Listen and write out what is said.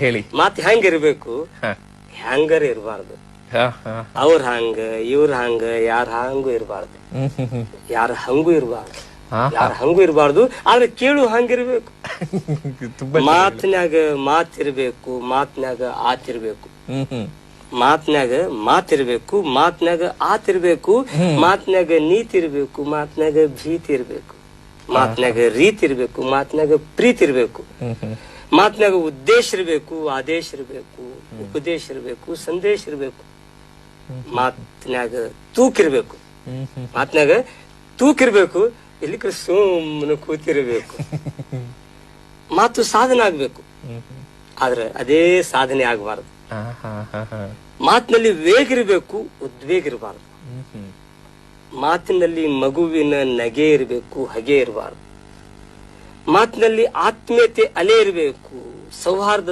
ಹೇಳಿ. ಮಾತ್ ಹೆಂಗಿರ್ಬೇಕು. ಹ್ಯಾಂಗರ್ ಇರಬಾರ್ದು. ಅವ್ರ ಹಂಗ ಇವ್ರ ಹಂಗ ಯಾರ ಹಂಗೂ ಇರಬಾರ್ದು. ಯಾರ ಹಂಗೂ ಇರಬಾರ್ದು. ಯಾರ ಹಂಗೂ ಇರಬಾರ್ದು ಆದ್ರೆ ಕೇಳು ಹಂಗಿರ್ಬೇಕು ತುಂಬಾ ಮಾತಿನ್ಯಾಗ ಮಾತಿರ್ಬೇಕು ಮಾತಿನ್ಯಾಗ ಆತಿರ್ಬೇಕು ಮಾತಿನಾಗ ಮಾತಿರ್ಬೇಕು ಮಾತಿನ್ಯಾಗ ಆತಿರ್ಬೇಕು ಮಾತಿನ್ಯಾಗ ನೀತಿ ಇರ್ಬೇಕು ಮಾತಿನ್ಯಾಗ ಭೀತಿ ಇರ್ಬೇಕು. ಮಾತಿನ್ಯಾಗ ರೀತಿ ಇರ್ಬೇಕು ಮಾತನಾಗ ಪ್ರೀತಿ ಇರ್ಬೇಕು ಮಾತಿನಾಗ ಉದ್ದೇಶ ಇರಬೇಕು ಆದೇಶ ಇರಬೇಕು ಉಪದೇಶ ಇರಬೇಕು ಸಂದೇಶ ಇರಬೇಕು ಮಾತನಾಗ ತೂಕ ಇರಬೇಕು ಮಾತಿನಾಗ ತೂಕ ಇರಬೇಕು ಇಲ್ಲಿ ಸುಮ್ಮನೆ ಕೂತಿರಬೇಕು ಮಾತು ಸಾಧನೆ ಆಗ್ಬೇಕು. ಆದ್ರೆ ಅದೇ ಸಾಧನೆ ಆಗಬಾರದು. ಮಾತಿನಲ್ಲಿ ವೇಗ ಇರಬೇಕು ಉದ್ವೇಗ ಇರಬಾರದು. ಮಾತಿನಲ್ಲಿ ಮಗುವಿನ ನಗೆ ಇರಬೇಕು ಹಗೆ ಇರಬಾರದು. ಮಾತಿನಲ್ಲಿ ಆತ್ಮೀಯತೆ ಅಲೆ ಇರಬೇಕು. ಸೌಹಾರ್ದ